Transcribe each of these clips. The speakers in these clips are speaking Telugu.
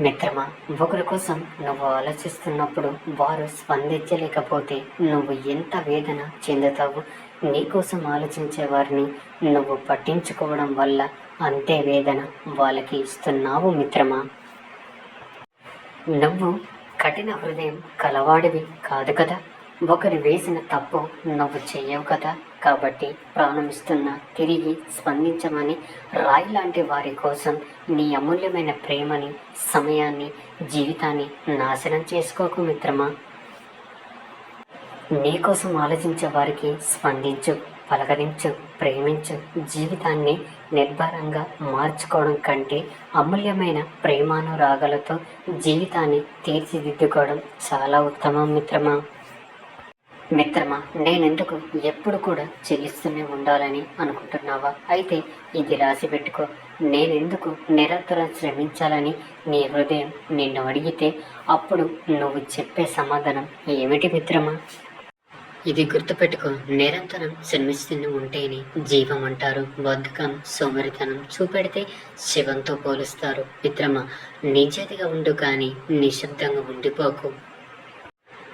మిత్రమా ఒకరి కోసం నువ్వు ఆలోచిస్తున్నప్పుడు వారు స్పందించలేకపోతే నువ్వు ఎంత వేదన చెందుతావు? నీకోసం ఆలోచించే వారిని నువ్వు పట్టించుకోవడం వల్ల అంతే వేదన వాళ్ళకి ఇస్తున్నావు మిత్రమా? నువ్వు కఠిన హృదయం కలవాడివి కాదు కదా? ఒకరు వేసిన తప్పు నువ్వు చెయ్యవు కదా. కాబట్టి ప్రాణమిస్తున్న తిరిగి స్పందించమని రాయి లాంటి వారి కోసం నీ అమూల్యమైన ప్రేమని సమయాన్ని జీవితాన్ని నాశనం చేసుకోకు మిత్రమా. నీకోసం ఆలోచించే వారికి స్పందించు పలకరించు ప్రేమించు జీవితాన్ని నిర్భరంగా మార్చుకోవడం కంటే అమూల్యమైన ప్రేమానురాగాలతో జీవితాన్ని తీర్చిదిద్దుకోవడం చాలా ఉత్తమం మిత్రమా. మిత్రమా నేనెందుకు ఎప్పుడు కూడా చెల్లిస్తూనే ఉండాలని అనుకుంటున్నావా? అయితే ఇది రాసి పెట్టుకో. నేనెందుకు నిరంతరం శ్రమించాలని నీ హృదయం నిన్ను అడిగితే అప్పుడు నువ్వు చెప్పే సమాధానం ఏమిటి మిత్రమా? ఇది గుర్తుపెట్టుకో. నిరంతరం శ్రమిస్తూనే ఉంటేనే జీవం అంటారు. బద్ధకం సోమరితనం చూపెడితే శివంతో పోలుస్తారు. మిత్రమా నిజాతిగా ఉండు కానీ నిశ్శబ్దంగా ఉండిపోకు.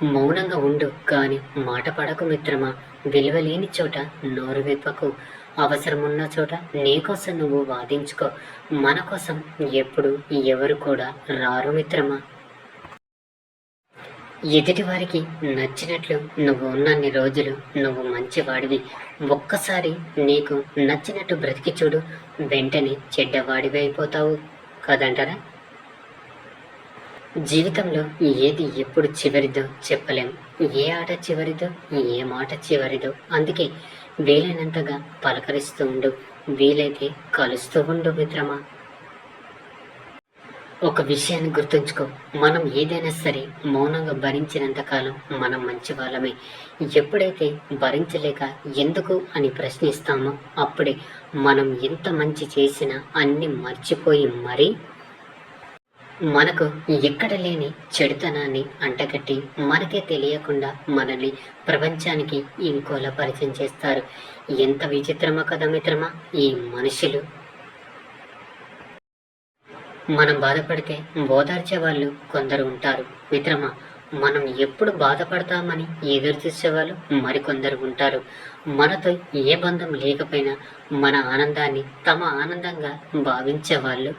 మౌనంగా ఉండు కానీ మాట పడకు మిత్రమా. విలువ లేని చోట నోరు విప్పకు. అవసరమున్న చోట నీకోసం నువ్వు వాదించుకో. మన కోసం ఎప్పుడు ఎవరు కూడా రారు మిత్రమా. ఎదుటి వారికి నచ్చినట్లు నువ్వు ఉన్నన్ని రోజులు నువ్వు మంచివాడివి. ఒక్కసారి నీకు నచ్చినట్టు బ్రతికి చూడు. వెంటనే చెడ్డవాడివి అయిపోతావు. కదంటారా? జీవితంలో ఏది ఎప్పుడు చివరిదో చెప్పలేం ఏ ఆట చివరిదో ఏ మాట చివరిదో. అందుకే వీలైనంతగా పలకరిస్తూ ఉండు వీలైతే కలుస్తూ ఉండు మిత్రమా. ఒక విషయాన్ని గుర్తుంచుకో. మనం ఏదైనా సరే మౌనంగా భరించినంత కాలం మనం మంచి వాళ్ళమే. ఎప్పుడైతే భరించలేక ఎందుకు అని ప్రశ్నిస్తామో అప్పుడే మనం ఎంత మంచి చేసినా అన్ని మర్చిపోయి మరీ మనకు ఎక్కడ లేని చెడుతనాన్ని అంటగట్టి మనకే తెలియకుండా మనల్ని ప్రపంచానికి ఇంకోలా పరిచయం చేస్తారు. ఎంత విచిత్రమో కదా మిత్రమా ఈ మనుషులు? మనం బాధపడితే ఓదార్చే వాళ్ళు కొందరు ఉంటారు. మిత్రమా మనం ఎప్పుడు బాధపడతామని ఎదురు చూసేవాళ్ళు మరికొందరు ఉంటారు. మనతో ఏ బంధం లేకపోయినా మన ఆనందాన్ని తమ ఆనందంగా భావించే వాళ్ళు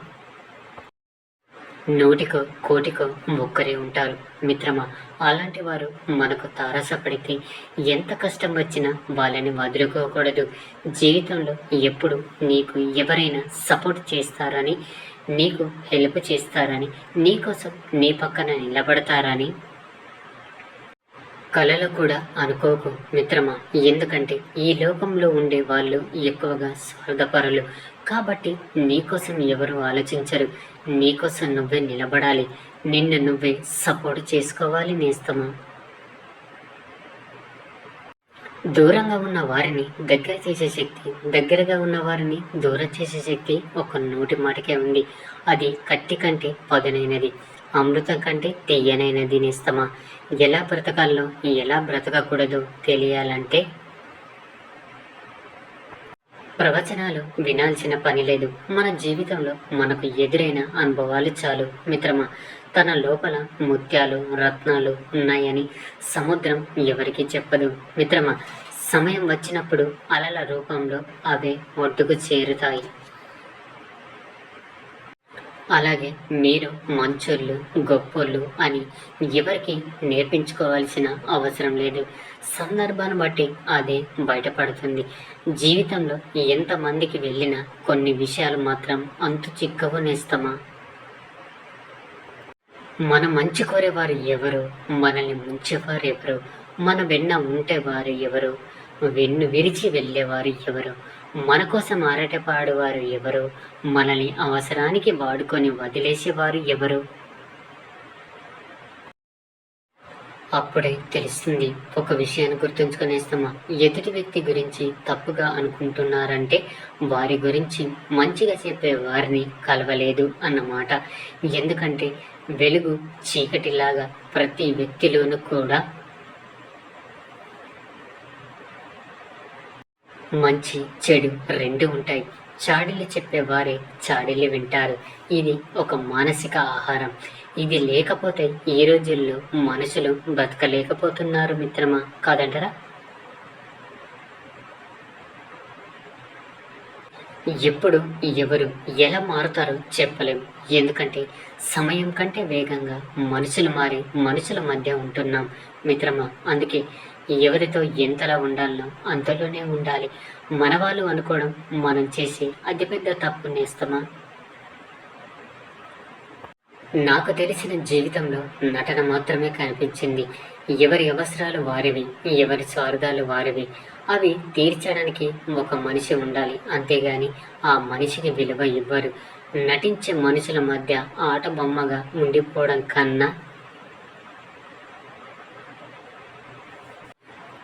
నూటికో కోటికో ఒక్కరే ఉంటారు. మిత్రమా అలాంటి వారు మనకు తారసపడితే ఎంత కష్టం వచ్చినా వాళ్ళని వదులుకోకూడదు. జీవితంలో ఎప్పుడు నీకు ఎవరైనా సపోర్ట్ చేస్తారని నీకు హెల్ప్ చేస్తారని నీకోసం నీ పక్కన నిలబడతారని కళలు కూడా అనుకోకు మిత్రమా. ఎందుకంటే ఈ లోకంలో ఉండే వాళ్ళు ఎక్కువగా స్వార్థపరులు. కాబట్టి నీకోసం ఎవరు ఆలోచించరు. నీకోసం నువ్వే నిలబడాలి. నిన్ను నువ్వే సపోర్ట్ చేసుకోవాలి నేస్తమా. దూరంగా ఉన్న వారిని దగ్గర చేసే శక్తి దగ్గరగా ఉన్న వారిని దూరం చేసే శక్తి ఒక నోటి మాటకే ఉంది. అది కట్టి కంటే పదునైనది. అమృతం కంటే తెయ్యనైనది నేస్తమా ఎలా బ్రతకాలో ఎలా బ్రతకకూడదో తెలియాలంటే? ప్రవచనాలు వినాల్సిన పని లేదు. మన జీవితంలో మనకు ఎదురైన అనుభవాలు చాలు. మిత్రమా తన లోపల ముత్యాలు రత్నాలు ఉన్నాయని సముద్రం ఎవరికి చెప్పదు. మిత్రమా సమయం వచ్చినప్పుడు అలల రూపంలో అవే ఒడ్డుకు చేరుతాయి. అలాగే మీరు మంచోళ్ళు గొప్పోళ్ళు అని ఎవరికి నేర్పించుకోవాల్సిన అవసరం లేదు. సందర్భాన్ని బట్టి అదే బయటపడుతుంది. జీవితంలో ఎంతమందికి వెళ్ళినా కొన్ని విషయాలు మాత్రం అంతు చిక్కవు నేస్తామా? మన మంచి కోరేవారు ఎవరు? మనల్ని ముంచేవారు ఎవరు? మన వెన్న ఉంటే వారు ఎవరు? వెన్ను విరిచి వెళ్ళేవారు ఎవరు? మన కోసం ఆరాటపాడువారు ఎవరు? మనల్ని అవసరానికి వాడుకొని వదిలేసేవారు ఎవరు? అప్పుడే తెలుస్తుంది ఒక విషయాన్ని గుర్తుంచుకునేస్తామా? ఎదుటి వ్యక్తి గురించి తప్పుగా అనుకుంటున్నారంటే వారి గురించి మంచిగా చెప్పే వారిని కలవలేదు అన్నమాట. ఎందుకంటే వెలుగు చీకటిలాగా ప్రతి వ్యక్తిలోనూ కూడా మంచి చెడు రెండు ఉంటాయి. చాడీలు చెప్పేవారే చాడీలు వింటారు. ఇది ఒక మానసిక ఆహారం. ఇది లేకపోతే ఈ రోజుల్లో మనుషులు బతకలేకపోతున్నారు మిత్రమా? కాదంటారా? ఎప్పుడు ఎవరు ఎలా మారుతారో చెప్పలేము ఎందుకంటే సమయం కంటే వేగంగా మనుషులు మారి మనుషుల మధ్య ఉంటున్నాం మిత్రమా? అందుకే ఎవరితో ఎంతలా ఉండాలనో అంతలోనే ఉండాలి. మన వాళ్ళు అనుకోవడం మనం చేసే అతిపెద్ద తప్పు నేస్తమా? నాకు తెలిసిన జీవితంలో నటన మాత్రమే కనిపించింది. ఎవరి అవసరాలు వారివి ఎవరి స్వార్థాలు వారివి. అవి తీర్చడానికి ఒక మనిషి ఉండాలి. అంతేగాని ఆ మనిషికి విలువ ఇవ్వరు. నటించే మనుషుల మధ్య ఆట బొమ్మగా ఉండిపోవడం కన్నా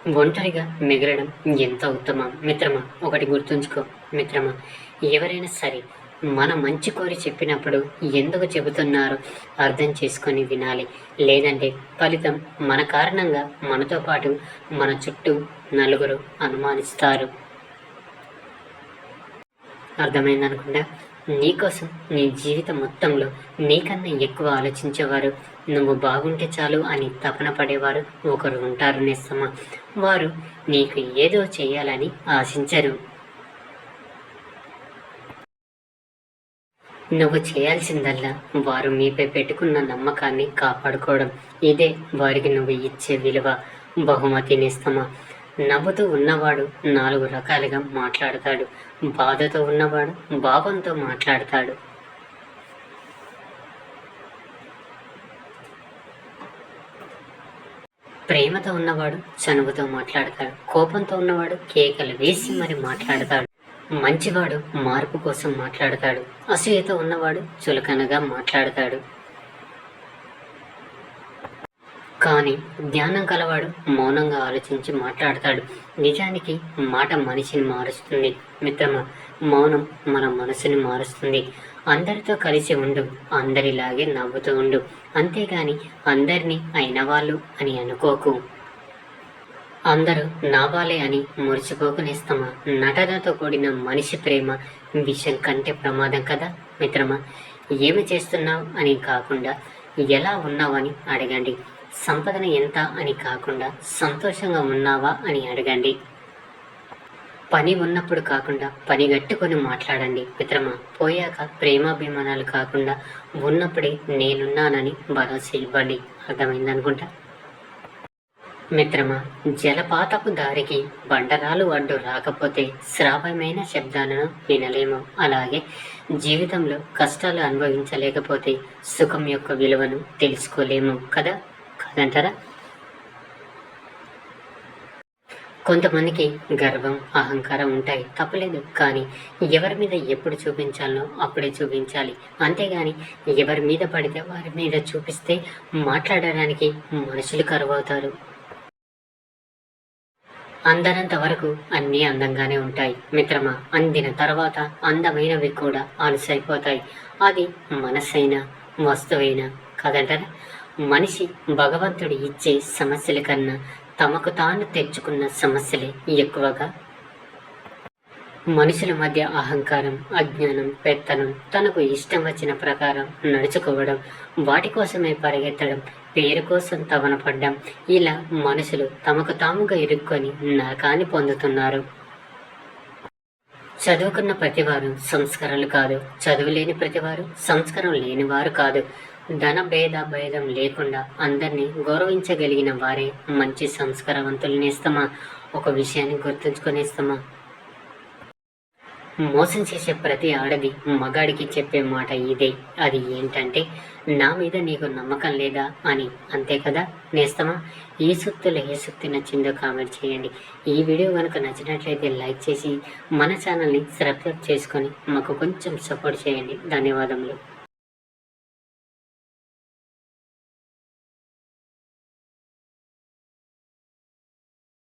ఒంటరిగా మిగలడం ఎంత ఉత్తమం. మిత్రమా ఒకటి గుర్తుంచుకో. మిత్రమా ఎవరైనా సరే మన మంచి కోరి చెప్పినప్పుడు ఎందుకు చెబుతున్నారో అర్థం చేసుకొని వినాలి. లేదంటే ఫలితం మన కారణంగా మనతో పాటు మన చుట్టూ నలుగురు అనుమానిస్తారు. అర్థమైందనుకుంటా? నీకోసం నీ జీవితం మొత్తంలో నీకన్నా ఎక్కువ ఆలోచించేవారు నువ్వు బాగుంటే చాలు అని తపన పడేవారు ఒకరు ఉంటారు నిస్సమ వారు నీకు ఏదో చేయాలని ఆశించరు. నువ్వు చేయాల్సిందల్లా వారు మీపై పెట్టుకున్న నమ్మకాన్ని కాపాడుకోవడం. ఇదే వారికి నువ్వు ఇచ్చే విలువ. బహుమతి నిస్తమా నవ్వుతూ ఉన్నవాడు నాలుగు రకాలుగా మాట్లాడతాడు. బాధతో ఉన్నవాడు భావంతో మాట్లాడతాడు. ప్రేమతో ఉన్నవాడు చనువుతో మాట్లాడతాడు. కోపంతో ఉన్నవాడు కేకలు వేసి మరి మాట్లాడతాడు. మంచివాడు మార్పు కోసం మాట్లాడతాడు. అసూయతో ఉన్నవాడు చులకనగా మాట్లాడతాడు. కానీ జ్ఞానం కలవాడు మౌనంగా ఆలోచించి మాట్లాడతాడు. నిజానికి మాట మనిషిని మారుస్తుంది. మిత్రమా మౌనం మన మనసుని మారుస్తుంది. అందరితో కలిసి ఉండు అందరిలాగే నవ్వుతూ ఉండు. అంతేగాని అందరినీ అయిన వాళ్ళు అని అనుకోకు. అందరూ నావాలే అని మురిసిపోకునేస్తామా నటనతో కూడిన మనిషి ప్రేమ విషయం కంటే ప్రమాదం కదా మిత్రమా? ఏమి చేస్తున్నావు అని కాకుండా ఎలా ఉన్నావు అని అడగండి. సంపదన ఎంత అని కాకుండా సంతోషంగా ఉన్నావా అని అడగండి. పని ఉన్నప్పుడు కాకుండా పని గట్టుకొని మాట్లాడండి. మిత్రమా పోయాక ప్రేమాభిమానాలు కాకుండా ఉన్నప్పుడే నేనున్నానని భరోసా ఇవ్వండి. అర్థమైందనుకుంటా మిత్రమా జలపాతపు దారికి బండరాలు అడ్డు రాకపోతే శ్రావ్యమైన శబ్దాలను వినలేము. అలాగే జీవితంలో కష్టాలు అనుభవించలేకపోతే సుఖం యొక్క విలువను తెలుసుకోలేము కదా? కాదంటారా? కొంతమందికి గర్వం అహంకారం ఉంటాయి. తప్పలేదు. కానీ ఎవరి మీద ఎప్పుడు చూపించాలో అప్పుడే చూపించాలి. అంతేగాని ఎవరి మీద పడితే వారి మీద చూపిస్తే మాట్లాడడానికి మనుషులు కరువవుతారు. అందనంత వరకు అన్నీ అందంగానే ఉంటాయి. మిత్రమా అందిన తర్వాత అందమైనవి కూడా అలసైపోతాయి అది మనసైనా వస్తువైనా కదంటారా? మనిషి భగవంతుడు ఇచ్చే సమస్యల కన్నా తమకు తాను తెచ్చుకున్న సమస్యలే ఎక్కువగా. మనుషుల మధ్య అహంకారం అజ్ఞానం పెత్తనం తనకు ఇష్టం వచ్చిన ప్రకారం నడుచుకోవడం వాటి కోసమే పరిగెత్తడం పేరు కోసం తవన పడ్డం ఇలా మనుషులు తమకు తాముగా ఇరుక్కొని నరకాన్ని పొందుతున్నారు. చదువుకున్న ప్రతివారు సంస్కారాలు కాదు. చదువు లేని ప్రతివారు సంస్కారం లేనివారు కాదు. ధన భేద భేదం లేకుండా అందరినీ గౌరవించగలిగిన వారే మంచి సంస్కారవంతులనేస్తామా ఒక విషయాన్ని గుర్తుంచుకొనేస్తామా? మోసం చేసే ప్రతి ఆడది మగాడికి చెప్పే మాట ఇదే. అది ఏంటంటే నా మీద నీకు నమ్మకం లేదా అని. అంతే కదా? నేస్తమా? ఈ సూక్తులు ఏ సూక్తి నచ్చిందో కామెంట్ చేయండి. ఈ వీడియో కనుక నచ్చినట్లయితే లైక్ చేసి మన ఛానల్ని సబ్స్క్రైబ్ చేసుకొని మాకు కొంచెం సపోర్ట్ చేయండి. ధన్యవాదములు.